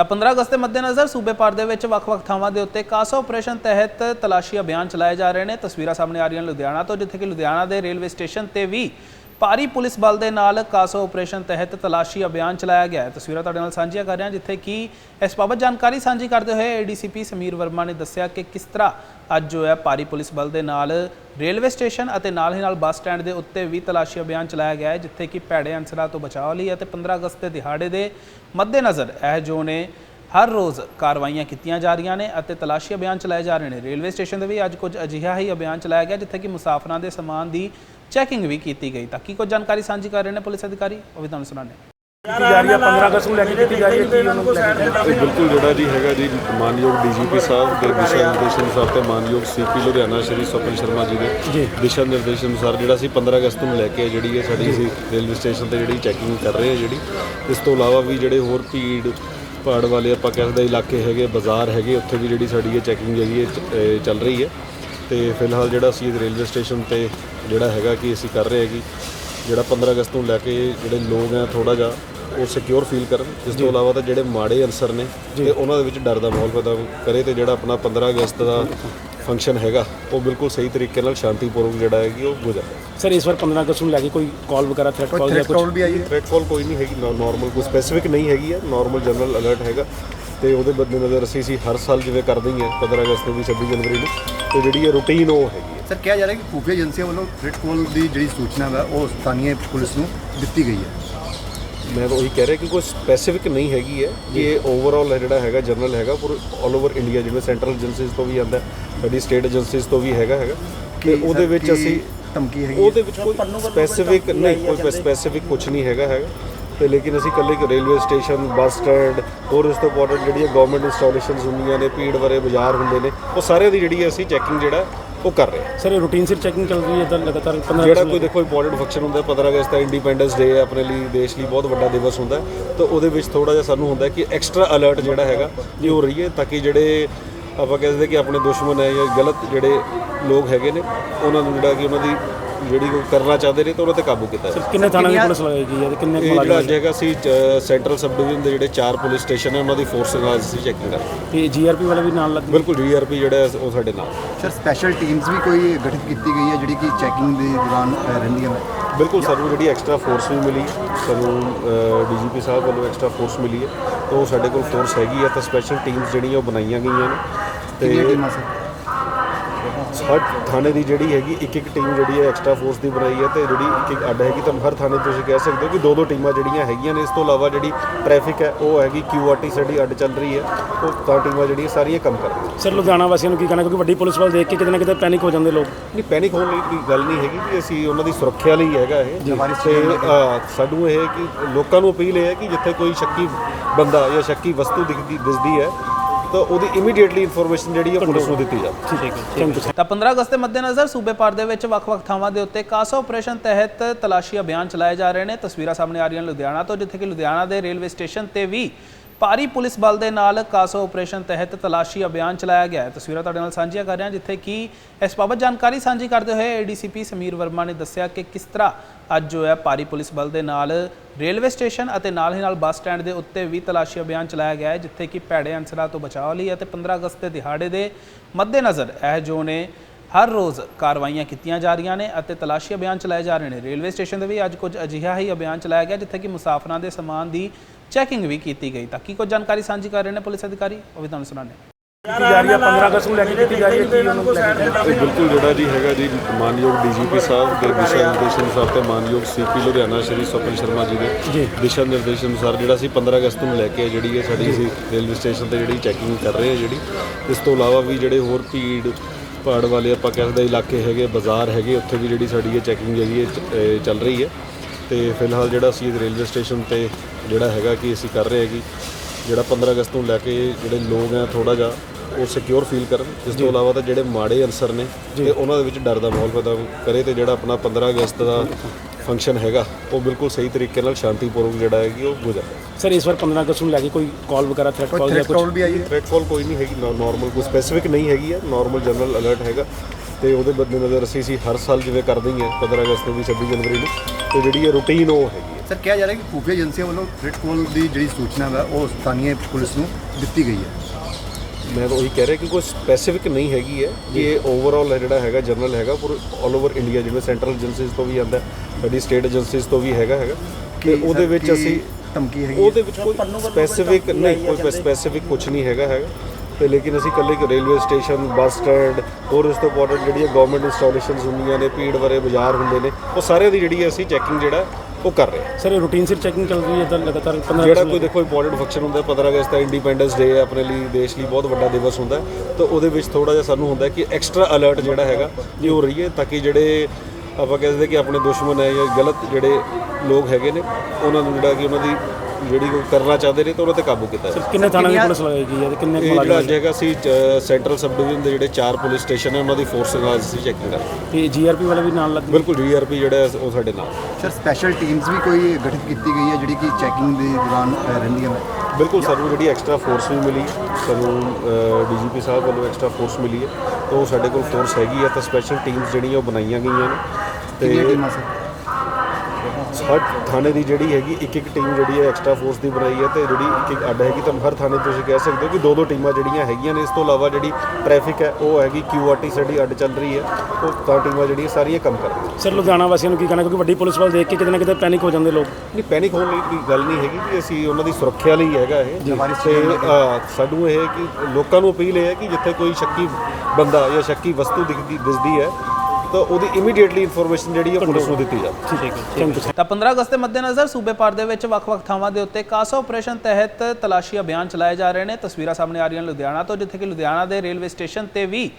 ਤਾਂ 15 ਅਗਸਤ ਦੇ ਮੱਦੇਨਜ਼ਰ ਸੂਬੇ ਭਰ ਦੇ ਵਿੱਚ ਵੱਖ-ਵੱਖ ਥਾਵਾਂ ਦੇ ਉੱਤੇ ਕਾਸਾ ਆਪਰੇਸ਼ਨ ਤਹਿਤ ਤਲਾਸ਼ੀ ਅਭਿਆਨ ਚਲਾਏ ਜਾ ਰਹੇ ਨੇ। ਤਸਵੀਰਾਂ ਸਾਹਮਣੇ ਆ ਰਹੀਆਂ ਲੁਧਿਆਣਾ ਤੋਂ, ਜਿੱਥੇ ਕਿ ਲੁਧਿਆਣਾ ਦੇ ਰੇਲਵੇ ਸਟੇਸ਼ਨ ਤੇ ਵੀ ਭਾਰੀ ਪੁਲਿਸ ਬਲ ਦੇ ਨਾਲ ਕਾਸੋ ਆਪਰੇਸ਼ਨ ਤਹਿਤ ਤਲਾਸ਼ੀ ਅਭਿਆਨ ਚਲਾਇਆ ਗਿਆ ਹੈ। ਤਸਵੀਰਾਂ ਤੁਹਾਡੇ ਨਾਲ ਸਾਂਝੀਆਂ ਕਰ ਰਹੇ ਹਾਂ, ਜਿੱਥੇ ਕਿ ਇਸ ਬਾਬਤ ਜਾਣਕਾਰੀ ਸਾਂਝੀ ਕਰਦੇ ਹੋਏ ਏਡੀਸੀਪੀ ਸਮੀਰ ਵਰਮਾ ਨੇ ਦੱਸਿਆ ਕਿ ਕਿਸ ਤਰ੍ਹਾਂ ਅੱਜ ਜੋ ਹੈ ਭਾਰੀ ਪੁਲਿਸ ਬਲ ਦੇ ਨਾਲ ਰੇਲਵੇ ਸਟੇਸ਼ਨ ਅਤੇ ਨਾਲ ਹੀ ਨਾਲ ਬੱਸ ਸਟੈਂਡ ਦੇ ਉੱਤੇ ਵੀ ਤਲਾਸ਼ੀ ਅਭਿਆਨ ਚਲਾਇਆ ਗਿਆ ਹੈ, ਜਿੱਥੇ ਕਿ ਭੈੜੇ ਅੰਸਰਾਂ ਤੋਂ ਬਚਾਅ ਲਈ ਅਤੇ 15 ਅਗਸਤ ਦੇ ਦਿਹਾੜੇ ਦੇ ਮੱਦੇਨਜ਼ਰ ਇਹ ਜੋ ਨੇ ਹਰ ਰੋਜ਼ ਕਾਰਵਾਈਆਂ ਕੀਤੀਆਂ ਜਾ ਰਹੀਆਂ ਨੇ ਅਤੇ ਤਲਾਸ਼ੀ ਅਭਿਆਨ ਚਲਾਏ ਜਾ ਰਹੇ ਨੇ। ਰੇਲਵੇ ਸਟੇਸ਼ਨ ਦੇ ਵੀ ਅੱਜ ਕੁਝ ਅਜਿਹਾ ਹੀ ਅਭਿਆਨ ਚਲਾਇਆ ਗਿਆ, ਜਿੱਥੇ ਕਿ ਮੁਸਾਫਰਾਂ ਦੇ ਸਮਾਨ ਦੀ ਚੈਕਿੰਗ ਵੀ ਕੀਤੀ ਗਈ ਤਾਂ ਕੀ ਕੁਝ ਜਾਣਕਾਰੀ ਸਾਂਝੀ ਕਰ ਰਹੇ ਨੇ ਪੁਲਿਸ ਅਧਿਕਾਰੀ? ਉਹ ਵੀ ਤੁਹਾਨੂੰ ਸੁਣਾਉਂਦੇ ਕੀਤੀ ਜਾ ਰਹੀ ਹੈ 15 ਅਗਸਤ ਨੂੰ ਲੈ ਕੇ ਕੀਤੀ ਜਾ ਰਹੀ ਹੈ ਕੀ ਉਹਨਾਂ ਨੂੰ ਲੈ ਕੇ ਇਹ ਬਿਲਕੁਲ ਜਿਹੜਾ ਜੀ ਹੈਗਾ ਜੀ ਮਾਨਯੋਗ ਡੀਜੀਪੀ ਸਾਹਿਬ ਦੇ ਦਿਸ਼ਾ ਨਿਰਦੇਸ਼ ਅਨੁਸਾਰ ਤੇ ਮਾਨਯੋਗ ਸੀਪੀ ਲੁਧਿਆਣਾ ਸ਼੍ਰੀ ਸਵਪਨ ਸ਼ਰਮਾ ਜੀ ਦੇ ਦਿਸ਼ਾ ਨਿਰਦੇਸ਼ ਅਨੁਸਾਰ ਜਿਹੜਾ ਅਸੀਂ 15 ਅਗਸਤ ਨੂੰ ਲੈ ਕੇ ਜਿਹੜੀ ਹੈ ਸਾਡੀ ਅਸੀਂ ਰੇਲਵੇ ਸਟੇਸ਼ਨ ਤੇ ਜਿਹੜੀ ਚੈਕਿੰਗ ਕਰ ਰਹੇ ਹਾਂ ਜਿਹੜੀ ਇਸ ਤੋਂ ਇਲਾਵਾ ਵੀ ਜਿਹੜੇ ਹੋਰ ਭੀੜ ਭਾੜ ਵਾਲੇ ਆਪਾਂ ਕਹਿੰਦੇ ਇਲਾਕੇ ਹੈਗੇ ਬਾਜ਼ਾਰ ਹੈਗੇ ਉੱਥੇ ਵੀ ਜਿਹੜੀ ਸਾਡੀ ਇਹ ਚੈਕਿੰਗ ਜਿਹੜੀ ਚੱਲ ਰਹੀ ਹੈ। ਤੇ ਫਿਲਹਾਲ ਜਿਹੜਾ ਅਸੀਂ ਰੇਲਵੇ ਸਟੇਸ਼ਨ ਤੇ ਜਿਹੜਾ ਹੈਗਾ ਕਿ ਅਸੀਂ ਕਰ ਰਹੇ ਹੈਗੇ ਜਿਹੜਾ 15 ਅਗਸਤ ਨੂੰ ਲੈ ਕੇ ਜਿਹੜੇ ਲੋਕ ਆ ਥੋੜਾ ਜਿਹਾ ਉਹ ਸਿਕਿਉਰ ਫੀਲ ਕਰਨ। ਇਸ ਤੋਂ ਇਲਾਵਾ ਤਾਂ ਜਿਹੜੇ ਮਾੜੇ ਅਨਸਰ ਨੇ ਤੇ ਉਹਨਾਂ ਦੇ ਵਿੱਚ ਡਰ ਦਾ ਮਾਹੌਲ ਪੈਦਾ ਕਰੇ ਤੇ ਜਿਹੜਾ ਆਪਣਾ 15 ਅਗਸਤ ਦਾ ਫੰਕਸ਼ਨ ਹੈਗਾ ਉਹ ਬਿਲਕੁਲ ਸਹੀ ਤਰੀਕੇ ਨਾਲ ਸ਼ਾਂਤੀਪੂਰਵਕ ਜਿਹੜਾ ਹੈਗੀ ਉਹ ਗੁਜ਼ਰੇ ਸਰ ਇਸ ਵਾਰ 15 ਅਗਸਤ ਨੂੰ ਲੈ ਕੇ ਕੋਈ ਕਾਲ ਵਗੈਰਾ ਥ੍ਰੈਟ ਕਾਲ ਜਾਂ ਕੁਝ ਵੀ ਆਈ ਹੈ? ਕਾਲ ਕੋਈ ਨਹੀਂ ਹੈਗੀ ਨਾਰਮਲ ਕੋਈ ਸਪੈਸੀਫਿਕ ਨਹੀਂ ਹੈਗੀ ਹੈ ਨਾਰਮਲ ਜਨਰਲ ਅਲਰਟ ਹੈਗਾ। ਤੇ ਉਹਦੇ ਬੱਦੇ ਨਜ਼ਰ ਅਸੀਂ ਸੀ ਹਰ ਸਾਲ ਜਿਵੇਂ ਕਰਦੇ ਹੀ ਹਾਂ 15 ਅਗਸਤ ਨੂੰ ਵੀ 26 ਜਨਵਰੀ ਨੂੰ। ਤੇ ਜਿਹੜੀ ਇਹ ਰੂਟੀਨ ਉਹ ਹੈਗੀ ਹੈ। ਸਰ ਕਿਹਾ ਜਾ ਰਿਹਾ ਕਿ ਖੂਫੀਆ ਏਜੰਸੀਆਂ ਵੱਲੋਂ ਥ੍ਰੈਟ ਕਾਲ ਦੀ ਜਿਹੜੀ ਸੂਚਨਾ ਹੈ ਉਹ ਸਥਾਨੀय ਪੁਲਿਸ ਨੂੰ ਦਿੱਤੀ ਗਈ ਹੈ। ਮੈਂ ਤਾਂ ਉਹੀ ਕਹਿ ਰਿਹਾ ਕਿ ਕੋਈ ਸਪੈਸੀਫਿਕ ਨਹੀਂ ਹੈਗੀ ਹੈ ਕਿ ਇਹ ਓਵਰਆਲ ਜਿਹੜਾ ਹੈਗਾ ਜਨਰਲ ਹੈਗਾ ਪਰ ਆਲ ਓਵਰ ਇੰਡੀਆ ਜਿਵੇਂ ਸੈਂਟਰਲ ਏਜੰਸੀਜ਼ ਤੋਂ ਵੀ ਆਉਂਦਾ ਹੈ, ਸਾਡੀ ਸਟੇਟ ਏਜੰਸੀਜ਼ ਤੋਂ ਵੀ ਹੈਗਾ ਹੈਗਾ। ਕਿ ਕੀ ਉਹਦੇ ਸਰ, ਵਿੱਚ ਕੀ ਅਸੀਂ ਧਮਕੀ ਹੈਗੀ ਹੈ? ਉਹਦੇ ਵਿੱਚ ਕੋਈ ਸਪੈਸੀਫਿਕ ਨਹੀਂ ਕੋਈ ਸਪੈਸੀਫਿਕ ਕੁਝ ਨਹੀਂ ਹੈਗਾ ਹੈਗਾ। ਤੇ ਲੇਕਿਨ ਅਸੀਂ ਇੱਕ ਰੇਲਵੇ ਸਟੇਸ਼ਨ ਬੱਸ ਸਟੈਂਡ ਹੋਰ ਇਸ ਤੋਂ ਇੰਪੋਰਟੈਂਟ ਜਿਹੜੀਆਂ ਗਵਰਨਮੈਂਟ ਇੰਸਟਾਲੇਸ਼ਨਸ ਹੁੰਦੀਆਂ ਨੇ ਭੀੜ ਵਰੇ ਬਾਜ਼ਾਰ ਹੁੰਦੇ ਨੇ ਉਹ ਸਾਰਿਆਂ ਦੀ ਜਿਹੜੀ ਅਸੀਂ ਚੈਕਿੰਗ ਜਿਹੜਾ ਉਹ ਕਰ ਰਹੇ ਸਰ ਇਹ ਰੂਟੀਨ ਸਿਰ ਚੈਕਿੰਗ ਚੱਲ ਰਹੀ ਹੈ ਤਾਂ ਲਗਾਤਾਰ 15 ਜਿਹੜਾ ਕੋਈ ਦੇਖੋ ਇੰਪੋਰਟੈਂਟ ਫੰਕਸ਼ਨ ਹੁੰਦਾ ਹੈ, 15 ਅਗਸਤ ਦਾ ਇੰਡੀਪੈਂਡੈਂਸ ਡੇ ਹੈ ਆਪਣੇ ਲਈ ਦੇਸ਼ ਲਈ ਬਹੁਤ ਵੱਡਾ ਦਿਵਸ ਹੁੰਦਾ ਤਾਂ ਉਹਦੇ ਵਿੱਚ ਥੋੜਾ ਜਿਹਾ ਸਾਨੂੰ ਹੁੰਦਾ ਕਿ ਐਕਸਟਰਾ ਅਲਰਟ ਜਿਹੜਾ ਹੈਗਾ ਇਹ ਹੋ ਰਹੀ ਹੈ ਤਾਂ ਕਿ ਜਿਹੜੇ ਆਪਾਂ ਕਹਿੰਦੇ ਕਿ ਆਪਣੇ ਦੁਸ਼ਮਣ ਹੈ ਜਾਂ ਗਲਤ ਜਿਹੜੇ ਲੋਕ ਹੈਗੇ ਨੇ ਉਹਨਾਂ ਨੂੰ ਜਿਹੜਾ ਕਿ ਉਹਨਾਂ ਦੀ ਜਿਹੜੀ ਉਹ ਕਰਨਾ ਚਾਹੁੰਦੇ ਨੇ ਤਾਂ ਉਹਨਾਂ ਤੇ ਕਾਬੂ ਕੀਤਾ ਜਾਵੇ। ਕਿੰਨੇ ਥਾਣਿਆਂ ਦੀ ਪੁਲਿਸ ਲਗਾਈ ਗਈ ਹੈ ਤੇ ਕਿੰਨੇ ਇਹ ਮੁਲਾਜ਼ਮ ਜਿਹੜਾ ਅੱਜ ਹੈਗਾ ਸੀ ਸੈਂਟਰਲ ਸਬ ਡਿਵੀਜ਼ਨ ਦੇ ਜਿਹੜੇ ਚਾਰ ਪੁਲਿਸ ਸਟੇਸ਼ਨ ਹੈ ਉਹਨਾਂ ਦੀ ਫੋਰਸ ਨਾਲ ਅਸੀਂ ਚੈਕਿੰਗ ਕਰ ਤੇ ਜੀਆਰਪੀ ਵਾਲੇ ਵੀ ਨਾਲ ਲੱਗੇ ਬਿਲਕੁਲ ਡੀਆਰਪੀ ਜਿਹੜਾ ਹੈ ਉਹ ਸਾਡੇ ਨਾਲ। ਸਰ ਸਪੈਸ਼ਲ ਟੀਮਸ ਵੀ ਕੋਈ ਗਠਿਤ ਕੀਤੀ ਗਈ ਹੈ ਜਿਹੜੀ ਕਿ ਚੈਕਿੰਗ ਦੇ ਦੌਰਾਨ ਅ, ਰਹਿੰਦੀਆਂ ਨੇ? ਬਿਲਕੁਲ ਸਾਨੂੰ ਜਿਹੜੀ ਐਕਸਟਰਾ ਫੋਰਸ ਵੀ ਮਿਲੀ ਸਾਨੂੰ ਡੀਜੀਪੀ ਸਾਹਿਬ ਵੱਲੋਂ ਐਕਸਟਰਾ ਫੋਰਸ ਮਿਲੀ ਹੈ ਤਾਂ ਉਹ ਸਾਡੇ ਕੋਲ ਫੋਰਸ ਹੈਗੀ ਹੈ ਤਾਂ ਸਪੈਸ਼ਲ ਟੀਮਸ ਜਿਹੜੀਆਂ ਉਹ ਬਣਾਈਆਂ ਗਈਆਂ ਨੇ। ਕਿੰਨੀਆਂ ਤੇ ਟੀਮਾਂ ਸਰ? ਹਰ ਥਾਣੇ ਦੀ ਜਿਹੜੀ ਹੈਗੀ ਇੱਕ ਇੱਕ ਟੀਮ ਜਿਹੜੀ ਹੈ ਐਕਸਟਰਾ ਫੋਰਸ ਦੀ ਬਣਾਈ ਹੈ ਤੇ ਜਿਹੜੀ ਇੱਕ ਇੱਕ ਅੱਡ ਹੈਗੀ ਤਾਂ ਹਰ ਥਾਣੇ ਤੁਸੀਂ ਕਹਿ ਸਕਦੇ ਹੋ ਕਿ ਦੋ ਦੋ ਟੀਮਾਂ ਜਿਹੜੀਆਂ ਹੈਗੀਆਂ ਨੇ। ਇਸ ਤੋਂ ਇਲਾਵਾ ਜਿਹੜੀ ਟ੍ਰੈਫਿਕ ਹੈ ਉਹ ਹੈਗੀ ਕਿਊਆਰਟੀ ਸਾਡੀ ਅੱਡ ਚੱਲ ਰਹੀ ਹੈ। ਉਹ ਤਾਂ ਟੀਮਾਂ ਜਿਹੜੀਆਂ ਸਾਰੀਆਂ ਕੰਮ ਕਰ ਰਹੀਆਂ। ਸਰ ਲੁਧਿਆਣਾ ਵਾਸੀਆਂ ਨੂੰ ਕੀ ਕਹਿਣਾ? ਕਿਉਂਕਿ ਵੱਡੀ ਪੁਲਿਸ ਵੱਲ ਦੇਖ ਕੇ ਕਿਤੇ ਨਾ ਕਿਤੇ ਪੈਨਿਕ ਹੋ ਜਾਂਦੇ ਲੋਕ। ਨਹੀਂ ਪੈਨਿਕ ਹੋਣ ਲਈ ਕੋਈ ਗੱਲ ਨਹੀਂ ਹੈਗੀ ਕਿ ਅਸੀਂ ਉਹਨਾਂ ਦੀ ਸੁਰੱਖਿਆ ਲਈ ਹੈਗਾ ਇਹ। ਤੇ ਸਾਨੂੰ ਇਹ ਹੈ ਕਿ ਲੋਕਾਂ ਨੂੰ ਅਪੀਲ ਇਹ ਹੈ ਕਿ ਜਿੱਥੇ ਕੋਈ ਸ਼ੱਕੀ ਬੰਦਾ ਜਾਂ ਸ਼ੱਕੀ ਵਸਤੂ ਦਿਖਦੀ ਦਿਸਦੀ ਹੈ ਤਾਂ ਉਹਦੀ ਇਮੀਡੀਏਟਲੀ ਇਨਫੋਰਮੇਸ਼ਨ ਜਿਹੜੀ ਹੈ ਪੁਲਿਸ ਨੂੰ ਦਿੱਤੀ ਜਾਵੇ ਠੀਕ ਹੈ ਤਾਂ 15 ਅਗਸਤ ਦੇ ਮੱਦੇਨਜ਼ਰ ਸੂਬੇ ਭਰ ਦੇ ਵਿੱਚ ਵੱਖ-ਵੱਖ ਥਾਵਾਂ ਦੇ ਉੱਤੇ ਕਾਸਾ ਆਪਰੇਸ਼ਨ ਤਹਿਤ ਤਲਾਸ਼ੀ ਅਭਿਆਨ ਚਲਾਏ ਜਾ ਰਹੇ ਨੇ। ਤਸਵੀਰਾਂ ਸਾਹਮਣੇ ਆ ਰਹੀਆਂ ਲੁਧਿਆਣਾ ਤੋਂ ਜਿੱਥੇ ਕਿ ਲੁਧਿਆਣਾ ਦੇ ਰੇਲਵੇ ਸਟੇਸ਼ਨ ਤੇ ਵੀ ਭਾਰੀ ਪੁਲਿਸ ਬਲ ਦੇ ਨਾਲ ਕਾਸੋ ਆਪਰੇਸ਼ਨ ਤਹਿਤ ਤਲਾਸ਼ੀ ਅਭਿਆਨ ਚਲਾਇਆ ਗਿਆ ਹੈ। ਤਸਵੀਰਾਂ ਤੁਹਾਡੇ ਨਾਲ ਸਾਂਝੀਆਂ ਕਰ ਰਹੇ ਹਾਂ, ਜਿੱਥੇ ਕਿ ਇਸ ਬਾਬਤ ਜਾਣਕਾਰੀ ਸਾਂਝੀ ਕਰਦੇ ਹੋਏ ਏਡੀਸੀਪੀ ਸਮੀਰ ਵਰਮਾ ਨੇ ਦੱਸਿਆ ਕਿ ਕਿਸ ਤਰ੍ਹਾਂ ਅੱਜ ਜੋ ਹੈ ਭਾਰੀ ਪੁਲਿਸ ਬਲ ਦੇ ਨਾਲ ਰੇਲਵੇ ਸਟੇਸ਼ਨ ਅਤੇ ਨਾਲ ਹੀ ਨਾਲ ਬੱਸ ਸਟੈਂਡ ਦੇ ਉੱਤੇ ਵੀ ਤਲਾਸ਼ੀ ਅਭਿਆਨ ਚਲਾਇਆ ਗਿਆ ਹੈ, ਜਿੱਥੇ ਕਿ ਭੈੜੇ ਅੰਸਰਾਂ ਤੋਂ ਬਚਾਅ ਲਈ ਅਤੇ 15 ਅਗਸਤ ਦੇ ਦਿਹਾੜੇ ਦੇ ਮੱਦੇਨਜ਼ਰ ਇਹ ਜੋ ਨੇ ਹਰ ਰੋਜ਼ ਕਾਰਵਾਈਆਂ ਕੀਤੀਆਂ ਜਾ ਰਹੀਆਂ ਨੇ ਅਤੇ ਤਲਾਸ਼ੀ ਅਭਿਆਨ ਚਲਾਏ ਜਾ ਰਹੇ ਨੇ। ਰੇਲਵੇ ਸਟੇਸ਼ਨ ਤੇ ਵੀ ਅੱਜ ਕੁਝ ਅਜਿਹਾ ਹੀ ਅਭਿਆਨ ਚਲਾਇਆ ਗਿਆ, ਜਿੱਥੇ ਕਿ ਮੁਸਾਫਰਾਂ ਦੇ ਸਮਾਨ ਦੀ ਚੈਕਿੰਗ ਵੀ ਕੀਤੀ ਗਈ ਤਾਂ ਕੀ ਕੁਝ ਜਾਣਕਾਰੀ ਸਾਂਝੀ ਕਰ ਰਹੇ ਨੇ ਪੁਲਿਸ ਅਧਿਕਾਰੀ? ਉਹ ਵੀ ਤੁਹਾਨੂੰ ਸੁਣਾਉਂਦੇ ਹਾਂ। ਕੀਤੀ ਜਾ ਰਹੀ ਹੈ 15 ਅਗਸਤ ਨੂੰ ਲੈ ਕੇ ਕੀਤੀ ਜਾ ਰਹੀ ਹੈ ਕੀ ਉਹਨਾਂ ਨੂੰ ਲੈ ਕੇ ਇਹ ਬਿਲਕੁਲ ਜਿਹੜਾ ਜੀ ਹੈਗਾ ਜੀ ਮਾਨਯੋਗ ਡੀਜੀਪੀ ਸਾਹਿਬ ਦੇ ਦਿਸ਼ਾ ਨਿਰਦੇਸ਼ ਅਨੁਸਾਰ ਤੇ ਮਾਨਯੋਗ ਸੀਪੀ ਲੁਧਿਆਣਾ ਸ਼੍ਰੀ ਸਵਪਨ ਸ਼ਰਮਾ ਜੀ ਦੇ ਦਿਸ਼ਾ ਨਿਰਦੇਸ਼ ਅਨੁਸਾਰ ਜਿਹੜਾ ਅਸੀਂ 15 ਅਗਸਤ ਨੂੰ ਲੈ ਕੇ ਜਿਹੜੀ ਹੈ ਸਾਡੀ ਅਸੀਂ ਰੇਲਵੇ ਸਟੇਸ਼ਨ ਤੇ ਜਿਹੜੀ ਚੈਕਿੰਗ ਕਰ ਰਹੇ ਹਾਂ ਜਿਹੜੀ ਇਸ ਤੋਂ ਇਲਾਵਾ ਵੀ ਜਿਹੜੇ ਹੋਰ ਭੀੜ ਭਾੜ ਵਾਲੇ ਆਪਾਂ ਕਹਿੰਦੇ ਇਲਾਕੇ ਹੈਗੇ ਬਾਜ਼ਾਰ ਹੈਗੇ ਉੱਥੇ ਵੀ ਜਿਹੜੀ ਸਾਡੀ ਇਹ ਚੈਕਿੰਗ ਜਿਹੜੀ ਚੱਲ ਰਹੀ ਹੈ। ਤੇ ਫਿਲਹਾਲ ਜਿਹੜਾ ਅਸੀਂ ਰੇਲਵੇ ਸਟੇਸ਼ਨ ਤੇ ਜਿਹੜਾ ਹੈਗਾ ਕਿ ਅਸੀਂ ਕਰ ਰਹੇ ਹੈਗੇ ਜਿਹੜਾ 15 ਅਗਸਤ ਨੂੰ ਲੈ ਕੇ ਜਿਹੜੇ ਲੋਕ ਆ ਥੋੜਾ ਜਿਹਾ ਉਹ ਸਿਕਿਉਰ ਫੀਲ ਕਰਨ। ਇਸ ਤੋਂ ਇਲਾਵਾ ਤਾਂ ਜਿਹੜੇ ਮਾੜੇ ਅਨਸਰ ਨੇ ਤੇ ਉਹਨਾਂ ਦੇ ਵਿੱਚ ਡਰ ਦਾ ਮਾਹੌਲ ਪੈਦਾ ਕਰੇ ਤੇ ਜਿਹੜਾ ਆਪਣਾ 15 ਅਗਸਤ ਦਾ ਫੰਕਸ਼ਨ ਹੈਗਾ ਉਹ ਬਿਲਕੁਲ ਸਹੀ ਤਰੀਕੇ ਨਾਲ ਸ਼ਾਂਤੀਪੂਰਵਕ ਜਿਹੜਾ ਹੈਗੀ ਉਹ ਗੁਜ਼ਰੇ ਸਰ ਇਸ ਵਾਰ 15 ਅਗਸਤ ਨੂੰ ਲੈ ਕੇ ਕੋਈ ਕਾਲ ਵਗੈਰਾ ਥ੍ਰੈਟ ਕਾਲ ਜਾਂ ਥ੍ਰੈਟ ਕੁਝ ਕਾਲ ਵੀ ਆਈ ਹੈ? ਥ੍ਰੈਟ ਕਾਲ ਕੋਈ ਨਹੀਂ ਹੈਗੀ ਨਾਰਮਲ ਕੋਈ ਸਪੈਸੀਫਿਕ ਨਹੀਂ ਹੈਗੀ ਹੈ ਨਾਰਮਲ ਜਨਰਲ ਅਲਰਟ ਹੈਗਾ। ਤੇ ਉਹਦੇ ਬੱਦੇ ਨਜ਼ਰ ਅਸੀਂ ਸੀ ਹਰ ਸਾਲ ਜਿਵੇਂ ਕਰਦੇ ਹੀ ਹਾਂ 15 ਅਗਸਤ ਨੂੰ ਵੀ 26 ਜਨਵਰੀ ਨੂੰ। ਤੇ ਜਿਹੜੀ ਇਹ ਰੂਟੀਨ ਉਹ ਹੈਗੀ ਹੈ। ਸਰ ਕਿਹਾ ਜਾ ਰਿਹਾ ਕਿ ਖੂਫੀਆ ਏਜੰਸੀਆਂ ਵੱਲੋਂ ਥ੍ਰੈਟ ਕਾਲ ਦੀ ਜਿਹੜੀ ਸੂਚਨਾ ਹੈ ਉਹ ਸਥਾਨੀ ਪੁਲਿਸ ਨੂੰ ਦਿੱਤੀ ਗਈ ਹੈ। ਮੈਂ ਤਾਂ ਉਹੀ ਕਹਿ ਰਿਹਾ ਕਿ ਕੋਈ ਸਪੈਸੀਫਿਕ ਨਹੀਂ ਹੈਗੀ ਹੈ ਕਿ ਇਹ ਓਵਰਆਲ ਜਿਹੜਾ ਹੈਗਾ ਜਨਰਲ ਹੈਗਾ ਪਰ ਆਲ ਓਵਰ ਇੰਡੀਆ ਜਿਵੇਂ ਸੈਂਟਰਲ ਏਜੰਸੀਜ਼ ਤੋਂ ਵੀ ਆਉਂਦਾ ਹੈ, ਸਾਡੀ ਸਟੇਟ ਏਜੰਸੀਜ਼ ਤੋਂ ਵੀ ਹੈਗਾ ਹੈਗਾ। ਤੇ ਕੀ ਉਹਦੇ ਵਿੱਚ ਅਸੀਂ ਧਮਕੀ ਹੈਗੀ ਹੈ? ਉਹਦੇ ਵਿੱਚ ਕੋਈ ਸਪੈਸੀਫਿਕ ਨਹੀਂ ਕੋਈ ਸਪੈਸੀਫਿਕ ਕੁਝ ਨਹੀਂ ਹੈਗਾ ਹੈਗਾ। ਤੇ ਲੇਕਿਨ ਅਸੀਂ ਇਕੱਲੇ ਇੱਕ ਰੇਲਵੇ ਸਟੇਸ਼ਨ ਬੱਸ ਸਟੈਂਡ ਹੋਰ ਇਸ ਤੋਂ ਇੰਪੋਰਟੈਂਟ ਜਿਹੜੀਆਂ ਗਵਰਨਮੈਂਟ ਇੰਸਟਾਲੇਸ਼ਨਸ ਹੁੰਦੀਆਂ ਨੇ ਭੀੜ ਭਰੇ ਬਾਜ਼ਾਰ ਹੁੰਦੇ ਨੇ ਉਹ ਸਾਰਿਆਂ ਦੀ ਜਿਹੜੀ ਅਸੀਂ ਚੈਕਿੰਗ ਜਿਹੜਾ ਉਹ ਕਰ ਰਹੇ ਸਰ ਇਹ ਰੂਟੀਨ ਸਿਰ ਚੈਕਿੰਗ ਚੱਲ ਰਹੀ ਹੈ ਤਾਂ ਲਗਾਤਾਰ 15 ਜਿਹੜਾ ਕੋਈ ਦੇਖੋ ਇੰਪੋਰਟੈਂਟ ਫੰਕਸ਼ਨ ਹੁੰਦਾ ਹੈ, 15 ਅਗਸਤ ਦਾ ਇੰਡੀਪੈਂਡੈਂਸ ਡੇ ਹੈ ਆਪਣੇ ਲਈ ਦੇਸ਼ ਲਈ ਬਹੁਤ ਵੱਡਾ ਦਿਵਸ ਹੁੰਦਾ ਤਾਂ ਉਹਦੇ ਵਿੱਚ ਥੋੜਾ ਜਿਹਾ ਸਾਨੂੰ ਹੁੰਦਾ ਕਿ ਐਕਸਟਰਾ ਅਲਰਟ ਜਿਹੜਾ ਹੈਗਾ ਇਹ ਹੋ ਰਹੀ ਹੈ ਤਾਂ ਕਿ ਜਿਹੜੇ ਆਪਾਂ ਕਹਿੰਦੇ ਕਿ ਆਪਣੇ ਦੁਸ਼ਮਣ ਹੈ ਜਾਂ ਗਲਤ ਜਿਹੜੇ ਲੋਕ ਹੈਗੇ ਨੇ ਉਹਨਾਂ ਨੂੰ ਜਿਹੜਾ ਕਿ ਉਹਨਾਂ ਦੀ ਜਿਹੜੀ ਉਹ ਕਰਨਾ ਚਾਹੁੰਦੇ ਨੇ ਤਾਂ ਉਹਨਾਂ ਤੇ ਕਾਬੂ ਕੀਤਾ ਜਾਵੇ। ਕਿੰਨੇ ਥਾਣੇ ਦੀ ਪੁਲਿਸ ਲਗਾਈ ਗਈ ਹੈ ਤੇ ਕਿੰਨੇ ਇਹ ਜਿਹੜਾ ਅੱਜ ਹੈਗਾ ਸੀ ਸੈਂਟਰਲ ਸਬ ਡਿਵੀਜ਼ਨ ਦੇ ਜਿਹੜੇ ਚਾਰ ਪੁਲਿਸ ਸਟੇਸ਼ਨ ਹੈ ਉਹਨਾਂ ਦੀ ਫੋਰਸ ਨਾਲ ਅਸੀਂ ਚੈਕਿੰਗ ਕਰ। ਤੇ ਜੀਆਰਪੀ ਵਾਲੇ ਵੀ ਨਾਲ ਲੱਗੇ ਬਿਲਕੁਲ ਡੀਆਰਪੀ ਜਿਹੜਾ ਹੈ ਉਹ ਸਾਡੇ ਨਾਲ। ਸਰ ਸਪੈਸ਼ਲ ਟੀਮਸ ਵੀ ਕੋਈ ਗਠਿਤ ਕੀਤੀ ਗਈ ਹੈ ਜਿਹੜੀ ਕਿ ਚੈਕਿੰਗ ਦੇ ਦੌਰਾਨ ਅ, ਰਹਿੰਦੀਆਂ ਨੇ? ਬਿਲਕੁਲ ਸਾਨੂੰ ਜਿਹੜੀ ਐਕਸਟਰਾ ਫੋਰਸ ਵੀ ਮਿਲੀ ਸਾਨੂੰ ਡੀਜੀਪੀ ਸਾਹਿਬ ਵੱਲੋਂ ਐਕਸਟਰਾ ਫੋਰਸ ਮਿਲੀ ਹੈ ਤਾਂ ਉਹ ਸਾਡੇ ਕੋਲ ਫੋਰਸ ਹੈਗੀ ਹੈ ਤਾਂ ਸਪੈਸ਼ਲ ਟੀਮਸ ਜਿਹੜੀਆਂ ਉਹ ਬਣਾਈਆਂ ਗਈਆਂ ਨੇ। ਕਿੰਨੀਆਂ ਤੇ ਟੀਮਾਂ ਸਰ? ਹਰ ਥਾਣੇ ਦੀ ਜਿਹੜੀ ਹੈਗੀ ਇੱਕ ਇੱਕ ਟੀਮ ਜਿਹੜੀ ਹੈ ਐਕਸਟਰਾ ਫੋਰਸ ਦੀ ਬਣਾਈ ਹੈ ਤੇ ਜਿਹੜੀ ਇੱਕ ਇੱਕ ਅੱਡ ਹੈਗੀ ਤਾਂ ਹਰ ਥਾਣੇ ਤੁਸੀਂ ਕਹਿ ਸਕਦੇ ਹੋ ਕਿ ਦੋ ਦੋ ਟੀਮਾਂ ਜਿਹੜੀਆਂ ਹੈਗੀਆਂ ਨੇ ਇਸ ਤੋਂ ਇਲਾਵਾ ਜਿਹੜੀ ਟ੍ਰੈਫਿਕ ਹੈ ਉਹ ਹੈਗੀ ਕਿਊਆਰਟੀ ਸਾਡੀ ਅੱਡ ਚੱਲ ਰਹੀ ਹੈ ਉਹ ਤਾਂ ਟੀਮਾਂ ਜਿਹੜੀਆਂ ਸਾਰੀਆਂ ਕੰਮ ਕਰ ਰਹੀਆਂ। ਸਰ ਲੁਧਿਆਣਾ ਵਾਸੀਆਂ ਨੂੰ ਕੀ ਕਹਿਣਾ? ਕਿਉਂਕਿ ਵੱਡੀ ਪੁਲਿਸ ਵੱਲ ਦੇਖ ਕੇ ਕਿਤੇ ਨਾ ਕਿਤੇ ਪੈਨਿਕ ਹੋ ਜਾਂਦੇ ਲੋਕ। ਨਹੀਂ ਪੈਨਿਕ ਹੋਣ ਲਈ ਕੋਈ ਗੱਲ ਨਹੀਂ ਹੈਗੀ ਕਿ ਅਸੀਂ ਉਹਨਾਂ ਦੀ ਸੁਰੱਖਿਆ ਲਈ ਹੈਗਾ ਇਹ। ਤੇ ਸਾਨੂੰ ਇਹ ਹੈ ਕਿ ਲੋਕਾਂ ਨੂੰ ਅਪੀਲ ਇਹ ਹੈ ਕਿ ਜਿੱਥੇ ਕੋਈ ਸ਼ੱਕੀ ਬੰਦਾ ਜਾਂ ਸ਼ੱਕੀ ਵਸਤੂ ਦਿਖਦੀ ਦਿਸਦੀ ਹੈ ਤਾਂ ਉਹਦੀ ਇਮੀਡੀਏਟਲੀ ਇਨਫੋਰਮੇਸ਼ਨ ਜਿਹੜੀ ਹੈ ਪੁਲਿਸ ਨੂੰ ਦਿੱਤੀ ਜਾਵੇ ਠੀਕ ਹੈ ਤਾਂ 15 ਅਗਸਤ ਦੇ ਮੱਦੇਨਜ਼ਰ ਸੂਬੇ ਭਰ ਦੇ ਵਿੱਚ ਵੱਖ-ਵੱਖ ਥਾਵਾਂ ਦੇ ਉੱਤੇ ਕਾਸਾ ਆਪਰੇਸ਼ਨ ਤਹਿਤ ਤਲਾਸ਼ੀ ਅਭਿਆਨ ਚਲਾਏ ਜਾ ਰਹੇ ਨੇ। ਤਸਵੀਰਾਂ ਸਾਹਮਣੇ ਆ ਰਹੀਆਂ ਲੁਧਿਆਣਾ ਤੋਂ ਜਿੱਥੇ ਕਿ ਲੁਧਿਆਣਾ ਦੇ ਰੇਲਵੇ ਸਟੇਸ਼ਨ ਤੇ ਵੀ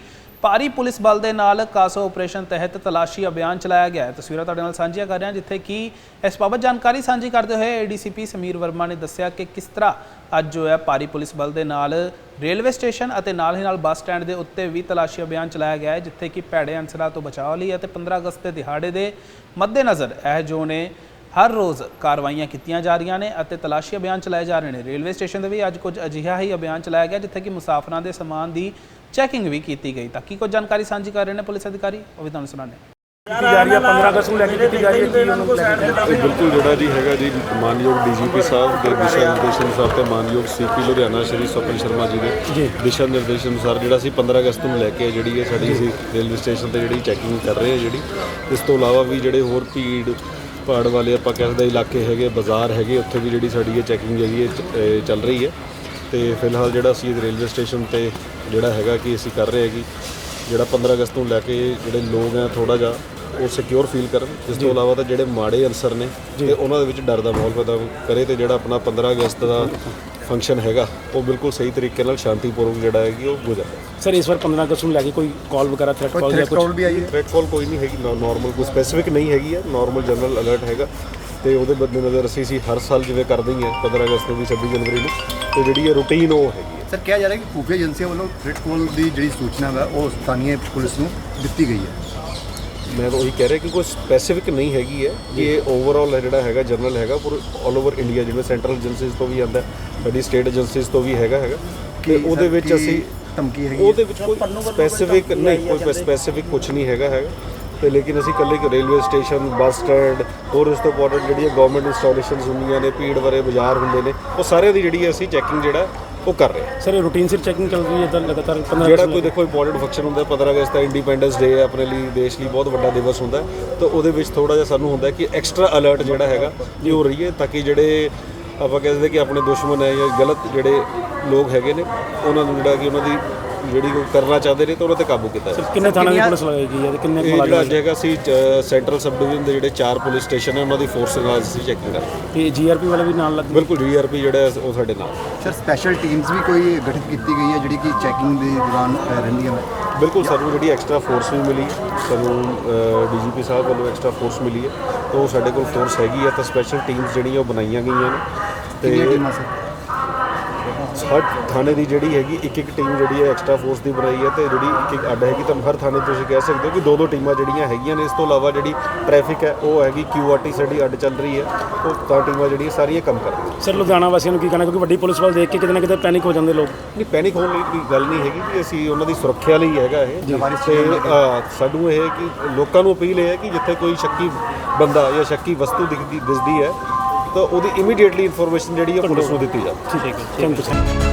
ਭਾਰੀ ਪੁਲਿਸ ਬਲ ਦੇ ਨਾਲ ਕਾਸਾ ਆਪਰੇਸ਼ਨ ਤਹਿਤ ਤਲਾਸ਼ੀ ਅਭਿਆਨ ਚਲਾਇਆ ਗਿਆ ਹੈ। ਤਸਵੀਰਾਂ ਤੁਹਾਡੇ ਨਾਲ ਸਾਂਝੀਆਂ ਕਰ ਰਹੇ ਹਾਂ ਜਿੱਥੇ ਕਿ ਇਸ ਬਾਬਤ ਜਾਣਕਾਰੀ ਸਾਂਝੀ ਕਰਦੇ ਹੋਏ ਏਡੀਸੀਪੀ ਸਮੀਰ ਵਰਮਾ ਨੇ ਦੱਸਿਆ ਕਿ ਕਿਸ ਤਰ੍ਹਾਂ ਅੱਜ ਜੋ ਹੈ ਭਾਰੀ ਪੁਲਿਸ ਬਲ ਦੇ ਨਾਲ ਰੇਲਵੇ ਸਟੇਸ਼ਨ ਅਤੇ ਨਾਲ ਹੀ ਨਾਲ ਬੱਸ ਸਟੈਂਡ ਦੇ ਉੱਤੇ ਵੀ ਤਲਾਸ਼ੀ ਅਭਿਆਨ ਚਲਾਇਆ ਗਿਆ ਹੈ, ਜਿੱਥੇ ਕਿ ਭੈੜੇ ਅੰਸਰਾਂ ਤੋਂ ਬਚਾਅ ਲਈ ਅਤੇ 15 ਅਗਸਤ ਦੇ ਦਿਹਾੜੇ ਦੇ ਮੱਦੇਨਜ਼ਰ ਇਹ ਜੋ ਨੇ ਹਰ ਰੋਜ਼ ਕਾਰਵਾਈਆਂ ਕੀਤੀਆਂ ਜਾ ਰਹੀਆਂ ਨੇ ਅਤੇ ਤਲਾਸ਼ੀ ਅਭਿਆਨ ਚਲਾਏ ਜਾ ਰਹੇ ਨੇ। ਰੇਲਵੇ ਸਟੇਸ਼ਨ ਦੇ ਵੀ ਅੱਜ ਕੁਝ ਅਜਿਹਾ ਹੀ ਅਭਿਆਨ ਚਲਾਇਆ ਗਿਆ, ਜਿੱਥੇ ਕਿ ਮੁਸਾਫਰਾਂ ਦੇ ਸਮਾਨ ਦੀ ਚੈਕਿੰਗ ਵੀ ਕੀਤੀ ਗਈ। ਤਾਂ ਕੀ ਕੁਝ ਜਾਣਕਾਰੀ ਸਾਂਝੀ ਕਰ ਰਹੇ ਨੇ ਪੁਲਿਸ ਅਧਿਕਾਰੀ? ਉਹ ਵੀ ਤੁਹਾਨੂੰ ਸੁਣਾਉਂਦੇ ਕੀਤੀ ਜਾ ਰਹੀ ਹੈ 15 ਅਗਸਤ ਨੂੰ ਲੈ ਕੇ ਕੀਤੀ ਜਾ ਰਹੀ ਹੈ ਕੀ ਉਹਨਾਂ ਨੂੰ ਲੈ ਕੇ ਇਹ ਬਿਲਕੁਲ ਜਿਹੜਾ ਜੀ ਹੈਗਾ ਜੀ ਮਾਨਯੋਗ ਡੀਜੀਪੀ ਸਾਹਿਬ ਦੇ ਦਿਸ਼ਾ ਨਿਰਦੇਸ਼ ਅਨੁਸਾਰ ਤੇ ਮਾਨਯੋਗ ਸੀਪੀ ਲੁਧਿਆਣਾ ਸ਼੍ਰੀ ਸਵਪਨ ਸ਼ਰਮਾ ਜੀ ਦੇ ਦਿਸ਼ਾ ਨਿਰਦੇਸ਼ ਅਨੁਸਾਰ ਜਿਹੜਾ ਸੀ 15 ਅਗਸਤ ਨੂੰ ਲੈ ਕੇ ਜਿਹੜੀ ਹੈ ਸਾਡੀ ਅਸੀਂ ਰੇਲਵੇ ਸਟੇਸ਼ਨ ਤੇ ਜਿਹੜੀ ਚੈਕਿੰਗ ਕਰ ਰਹੇ ਹਾਂ ਜਿਹੜੀ ਇਸ ਤੋਂ ਇਲਾਵਾ ਵੀ ਜਿਹੜੇ ਹੋਰ ਭੀੜ ਭਾੜ ਵਾਲੇ ਆਪਾਂ ਕਹਿੰਦੇ ਇਲਾਕੇ ਹੈਗੇ ਬਾਜ਼ਾਰ ਹੈਗੇ ਉੱਥੇ ਵੀ ਜਿਹੜੀ ਸਾਡੀ ਇਹ ਚੈਕਿੰਗ ਜਿਹੜੀ ਹੈ ਚੱਲ ਰਹੀ ਹੈ। ਤੇ ਫਿਲਹਾਲ ਜਿਹੜਾ ਅਸੀਂ ਰੇਲਵੇ ਸਟੇਸ਼ਨ ਤੇ ਜਿਹੜਾ ਹੈਗਾ ਕਿ ਅਸੀਂ ਕਰ ਰਹੇ ਹੈਗੇ ਜਿਹੜਾ 15 ਅਗਸਤ ਨੂੰ ਲੈ ਕੇ ਜਿਹੜੇ ਲੋਕ ਆ ਥੋੜਾ ਜਿਹਾ ਉਹ ਸਿਕਿਉਰ ਫੀਲ ਕਰਨ। ਇਸ ਤੋਂ ਇਲਾਵਾ ਤਾਂ ਜਿਹੜੇ ਮਾੜੇ ਅਨਸਰ ਨੇ ਤੇ ਉਹਨਾਂ ਦੇ ਵਿੱਚ ਡਰ ਦਾ ਮਾਹੌਲ ਪੈਦਾ ਕਰੇ ਤੇ ਜਿਹੜਾ ਆਪਣਾ 15 ਅਗਸਤ ਦਾ ਫੰਕਸ਼ਨ ਹੈਗਾ ਉਹ ਬਿਲਕੁਲ ਸਹੀ ਤਰੀਕੇ ਨਾਲ ਸ਼ਾਂਤੀਪੂਰਵਕ ਜਿਹੜਾ ਹੈਗੀ ਉਹ ਗੁਜ਼ਰੇ ਸਰ ਇਸ ਵਾਰ 15 ਅਗਸਤ ਨੂੰ ਲੈ ਕੇ ਕੋਈ ਕਾਲ ਵਗੈਰਾ ਥ੍ਰੈਟ ਕਾਲ ਜਾਂ ਥ੍ਰੈਟ ਕੁਝ ਕਾਲ ਵੀ ਆਈ ਹੈ? ਥ੍ਰੈਟ ਕਾਲ ਕੋਈ ਨਹੀਂ ਹੈਗੀ ਨਾਰਮਲ ਕੋਈ ਸਪੈਸੀਫਿਕ ਨਹੀਂ ਹੈਗੀ ਹੈ ਨਾਰਮਲ ਜਨਰਲ ਅਲਰਟ ਹੈਗਾ। ਤੇ ਉਹਦੇ ਬੱਦੇ ਨਜ਼ਰ ਅਸੀਂ ਸੀ ਹਰ ਸਾਲ ਜਿਵੇਂ ਕਰਦੇ ਹੀ ਹਾਂ 15 ਅਗਸਤ ਨੂੰ ਵੀ 26 ਜਨਵਰੀ ਨੂੰ। ਤੇ ਜਿਹੜੀ ਇਹ ਰੂਟੀਨ ਉਹ ਹੈਗੀ ਸਰ ਕਿਹਾ ਜਾ ਰਿਹਾ ਕਿ ਖੂਫੀਆ ਏਜੰਸੀਆਂ ਵੱਲੋਂ ਥ੍ਰੈਟ ਕਾਲ ਦੀ ਜਿਹੜੀ ਸੂਚਨਾ ਹੈ ਉਹ ਸਥਾਨੀ ਪੁਲਿਸ ਨੂੰ ਦਿੱਤੀ ਗਈ ਹੈ। ਮੈਂ ਤਾਂ ਉਹੀ ਕਹਿ ਰਿਹਾ ਕਿ ਕੋਈ ਸਪੈਸੀਫਿਕ ਨਹੀਂ ਹੈਗੀ ਹੈ। ਕਿ ਇਹ ਓਵਰਆਲ ਜਿਹੜਾ ਹੈਗਾ ਜਨਰਲ ਹੈਗਾ ਪਰ ਆਲ ਓਵਰ ਇੰਡੀਆ ਜਿਵੇਂ ਸੈਂਟਰਲ ਏਜੰਸੀਜ਼ ਤੋਂ ਵੀ ਆਉਂਦਾ ਸਾਡੀ ਸਟੇਟ ਏਜੰਸੀਜ਼ ਤੋਂ ਵੀ ਹੈਗਾ ਹੈਗਾ। ਤੇ ਕੀ ਉਹਦੇ ਵਿੱਚ ਕੀ ਅਸੀਂ ਧਮਕੀ ਹੈਗੀ? ਉਹਦੇ ਵਿੱਚ ਕੋਈ ਸਪੈਸੀਫਿਕ ਨਹੀਂ ਕੋਈ ਸਪੈਸੀਫਿਕ ਕੁਝ ਨਹੀਂ ਹੈਗਾ ਹੈਗਾ। ਤੇ ਲੇਕਿਨ ਅਸੀਂ ਇਕੱਲੇ ਇੱਕ ਰੇਲਵੇ ਸਟੇਸ਼ਨ ਬੱਸ ਸਟੈਂਡ ਹੋਰ ਇਸ ਤੋਂ ਇੰਪੋਰਟੈਂਟ ਜਿਹੜੀਆਂ ਗਵਰਨਮੈਂਟ ਇੰਸਟਾਲੇਸ਼ਨਸ ਹੁੰਦੀਆਂ ਨੇ ਭੀੜ ਭਰੇ ਬਾਜ਼ਾਰ ਹੁੰਦੇ ਨੇ ਉਹ ਸਾਰਿਆਂ ਦੀ ਜਿਹੜੀ ਅਸੀਂ ਚੈਕਿੰਗ ਜਿਹੜਾ ਉਹ ਕਰ ਰਹੇ ਸਰ ਇਹ ਰੂਟੀਨ ਸਿਰ ਚੈਕਿੰਗ ਚੱਲ ਰਹੀ ਹੈ ਤਾਂ ਲਗਾਤਾਰ 15 ਜਿਹੜਾ ਕੋਈ ਦੇਖੋ ਇੰਪੋਰਟੈਂਟ ਫੰਕਸ਼ਨ ਹੁੰਦਾ ਹੈ, 15 ਅਗਸਤ ਦਾ ਇੰਡੀਪੈਂਡੈਂਸ ਡੇ ਹੈ ਆਪਣੇ ਲਈ ਦੇਸ਼ ਲਈ ਬਹੁਤ ਵੱਡਾ ਦਿਵਸ ਹੁੰਦਾ ਤਾਂ ਉਹਦੇ ਵਿੱਚ ਥੋੜਾ ਜਿਹਾ ਸਾਨੂੰ ਹੁੰਦਾ ਕਿ ਐਕਸਟਰਾ ਅਲਰਟ ਜਿਹੜਾ ਹੈਗਾ ਇਹ ਹੋ ਰਹੀ ਹੈ ਤਾਂ ਕਿ ਜਿਹੜੇ ਆਪਾਂ ਕਹਿੰਦੇ ਕਿ ਆਪਣੇ ਦੁਸ਼ਮਣ ਹੈ ਜਾਂ ਗਲਤ ਜਿਹੜੇ ਲੋਕ ਹੈਗੇ ਨੇ ਉਹਨਾਂ ਨੂੰ ਜਿਹੜਾ ਕਿ ਉਹਨਾਂ ਦੀ ਜਿਹੜੀ ਉਹ ਕਰਨਾ ਚਾਹੁੰਦੇ ਨੇ ਤਾਂ ਉਹਨਾਂ ਤੇ ਕਾਬੂ ਕੀਤਾ ਜਾਵੇ। ਕਿੰਨੇ ਥਾਣੇ ਦੀ ਪੁਲਿਸ ਲਗਾਈ ਗਈ ਹੈ ਤੇ ਕਿੰਨੇ ਇਹ ਜਿਹੜਾ ਅੱਜ ਹੈਗਾ ਸੀ ਸੈਂਟਰਲ ਸਬ ਡਿਵੀਜ਼ਨ ਦੇ ਜਿਹੜੇ ਚਾਰ ਪੁਲਿਸ ਸਟੇਸ਼ਨ ਹੈ ਉਹਨਾਂ ਦੀ ਫੋਰਸ ਨਾਲ ਅਸੀਂ ਚੈਕਿੰਗ ਕਰ। ਤੇ ਜੀਆਰਪੀ ਵਾਲੇ ਵੀ ਨਾਲ ਲੱਗੇ ਬਿਲਕੁਲ ਡੀਆਰਪੀ ਜਿਹੜਾ ਹੈ ਉਹ ਸਾਡੇ ਨਾਲ। ਸਰ ਸਪੈਸ਼ਲ ਟੀਮਸ ਵੀ ਕੋਈ ਗਠਿਤ ਕੀਤੀ ਗਈ ਹੈ ਜਿਹੜੀ ਕਿ ਚੈਕਿੰਗ ਦੇ ਦੌਰਾਨ ਅ, ਰਹਿੰਦੀਆਂ ਨੇ? ਬਿਲਕੁਲ ਸਾਨੂੰ ਜਿਹੜੀ ਐਕਸਟਰਾ ਫੋਰਸ ਵੀ ਮਿਲੀ ਸਾਨੂੰ ਡੀਜੀਪੀ ਸਾਹਿਬ ਵੱਲੋਂ ਐਕਸਟਰਾ ਫੋਰਸ ਮਿਲੀ ਹੈ ਤਾਂ ਉਹ ਸਾਡੇ ਕੋਲ ਫੋਰਸ ਹੈਗੀ ਹੈ ਤਾਂ ਸਪੈਸ਼ਲ ਟੀਮਸ ਜਿਹੜੀਆਂ ਉਹ ਬਣਾਈਆਂ ਗਈਆਂ ਨੇ। ਕਿੰਨੀਆਂ ਤੇ ਟੀਮਾਂ ਸਰ ਹਰ ਥਾਣੇ ਦੀ ਜਿਹੜੀ ਹੈਗੀ ਇੱਕ ਇੱਕ ਟੀਮ ਜਿਹੜੀ ਹੈ ਐਕਸਟਰਾ ਫੋਰਸ ਦੀ ਬਣਾਈ ਹੈ ਤੇ ਜਿਹੜੀ ਇੱਕ ਇੱਕ ਅੱਡ ਹੈਗੀ ਤਾਂ ਹਰ ਥਾਣੇ ਤੁਸੀਂ ਕਹਿ ਸਕਦੇ ਹੋ ਕਿ ਦੋ ਦੋ ਟੀਮਾਂ ਜਿਹੜੀਆਂ ਹੈਗੀਆਂ ਨੇ ਇਸ ਤੋਂ ਇਲਾਵਾ ਜਿਹੜੀ ਟ੍ਰੈਫਿਕ ਹੈ ਉਹ ਹੈਗੀ ਕਿਊਆਰਟੀ ਸਾਡੀ ਅੱਡ ਚੱਲ ਰਹੀ ਹੈ ਉਹ ਤਾਂ ਟੀਮਾਂ ਜਿਹੜੀਆਂ ਸਾਰੀਆਂ ਕੰਮ ਕਰ ਰਹੀਆਂ। ਸਰ ਲੁਧਿਆਣਾ ਵਾਸੀਆਂ ਨੂੰ ਕੀ ਕਹਿਣਾ ਕਿਉਂਕਿ ਵੱਡੀ ਪੁਲਿਸ ਵੱਲ ਦੇਖ ਕੇ ਕਿਤੇ ਨਾ ਕਿਤੇ ਪੈਨਿਕ ਹੋ ਜਾਂਦੇ ਲੋਕ। ਨਹੀਂ ਪੈਨਿਕ ਹੋਣ ਲਈ ਕੋਈ ਗੱਲ ਨਹੀਂ ਹੈਗੀ ਕਿ ਅਸੀਂ ਉਹਨਾਂ ਦੀ ਸੁਰੱਖਿਆ ਲਈ ਹੈਗਾ ਇਹ। ਤੇ ਸਾਨੂੰ ਇਹ ਹੈ ਕਿ ਲੋਕਾਂ ਨੂੰ ਅਪੀਲ ਇਹ ਹੈ ਕਿ ਜਿੱਥੇ ਕੋਈ ਸ਼ੱਕੀ ਬੰਦਾ ਜਾਂ ਸ਼ੱਕੀ ਵਸਤੂ ਦਿਖਦੀ ਦਿਸਦੀ ਹੈ ਤਾਂ ਉਹਦੀ ਇਮੀਡੀਏਟਲੀ ਇਨਫੋਰਮੇਸ਼ਨ ਜਿਹੜੀ ਹੈ ਪੁਲਿਸ ਨੂੰ ਦਿੱਤੀ ਜਾਵੇ। ਠੀਕ ਹੈ ਥੈਂਕ ਯੂ